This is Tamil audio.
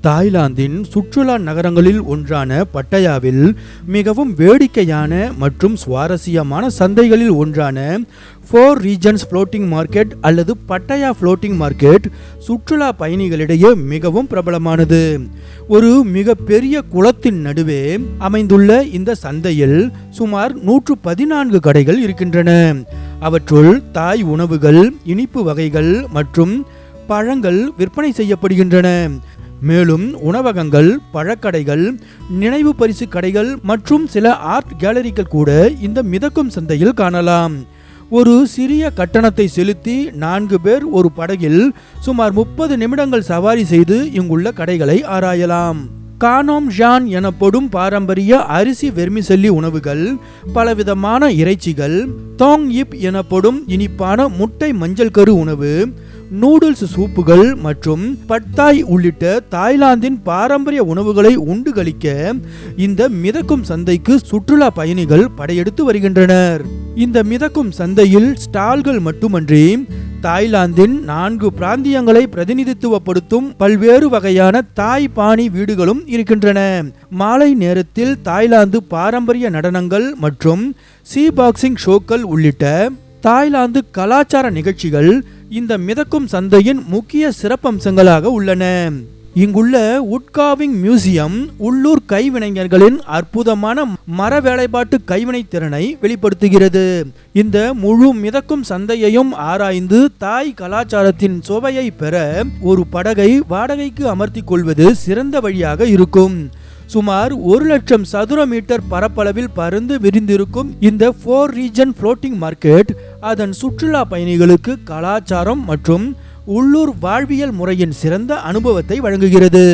தாய்லாந்தின் சுற்றுலா நகரங்களில் ஒன்றான பட்டயாவில் மிகவும் வேடிக்கையான மற்றும் சுவாரஸ்யமான சந்தைகளில் ஒன்றான ஃபோர் ரீஜன்ஸ் ஃப்ளோட்டிங் மார்க்கெட் அல்லது பட்டயா ஃப்ளோட்டிங் மார்க்கெட் சுற்றுலா பயணிகளிடையே மிகவும் பிரபலமானது. ஒரு மிக பெரிய குளத்தின் நடுவே அமைந்துள்ள இந்த சந்தையில் சுமார் நூற்று பதினான்கு கடைகள் இருக்கின்றன. அவற்றுள் தாய் உணவுகள் இனிப்பு வகைகள் மற்றும் பழங்கள் விற்பனை செய்யப்படுகின்றன. மேலும் உணவகங்கள் பழக்கடைகள் நினைவு பரிசு கடைகள் மற்றும் சில ஆர்ட் கேலரிகள் கூட இந்த மிதக்கும் சந்தையில் காணலாம். ஒரு சிறிய கட்டணத்தை செலுத்தி நான்கு பேர் ஒரு படகில் சுமார் முப்பது நிமிடங்கள் சவாரி செய்து இங்குள்ள கடைகளை ஆராயலாம். கானோம் ஜான் எனப்படும் பாரம்பரிய அரிசி வெர்மிசல்லி உணவுகள் பலவிதமான இறைச்சிகள் தோங் இப் எனப்படும் இனிப்பான முட்டை மஞ்சள் கரு உணவு நூடுல்ஸ் சூப்புகள் மற்றும் பட்டாய் உள்ளிட்ட தாய்லாந்தின் பாரம்பரிய உணவுகளை உண்டு களிக்க இந்த மிதக்கும் சந்தைக்கு சுற்றுலா பயணிகள் படையெடுத்து வருகின்றனர். இந்த மிதக்கும் சந்தையில் ஸ்டால்கள் மட்டுமன்றி தாய்லாந்தின் நான்கு பிராந்தியங்களை பிரதிநிதித்துவப்படுத்தும் பல்வேறு வகையான தாய் பாணி வீடுகளும் இருக்கின்றன. மாலை நேரத்தில் தாய்லாந்து பாரம்பரிய நடனங்கள் மற்றும் சீ பாக்ஸிங் ஷோக்கள் உள்ளிட்ட தாய்லாந்து கலாச்சார நிகழ்ச்சிகள் இந்த மிதக்கும் சந்தையின் முக்கிய சிறப்பம்சங்களாக உள்ளன. இங்குள்ள உட்காவிங் மியூசியம் உள்ளூர் கைவினைஞர்களின் அற்புதமான மர வேலைப்பாட்டு கைவினை திறனை வெளிப்படுத்துகிறது. இந்த முழு மிதக்கும் சந்தையையும் ஆராய்ந்து தாய் கலாச்சாரத்தின் சுவையை பெற ஒரு படகை வாடகைக்கு அமர்த்திக் கொள்வது சிறந்த வழியாக இருக்கும். சுமார் ஒரு லட்சம் சதுர மீட்டர் பரப்பளவில் பறந்து விரிந்திருக்கும் இந்த ஃபோர் ரீஜன் ஃப்ளோட்டிங் மார்க்கெட் அதன் சுற்றுலா பயணிகளுக்கு கலாச்சாரம் மற்றும் உள்ளூர் வாழ்வியல் முறையின் சிறந்த அனுபவத்தை வழங்குகிறது.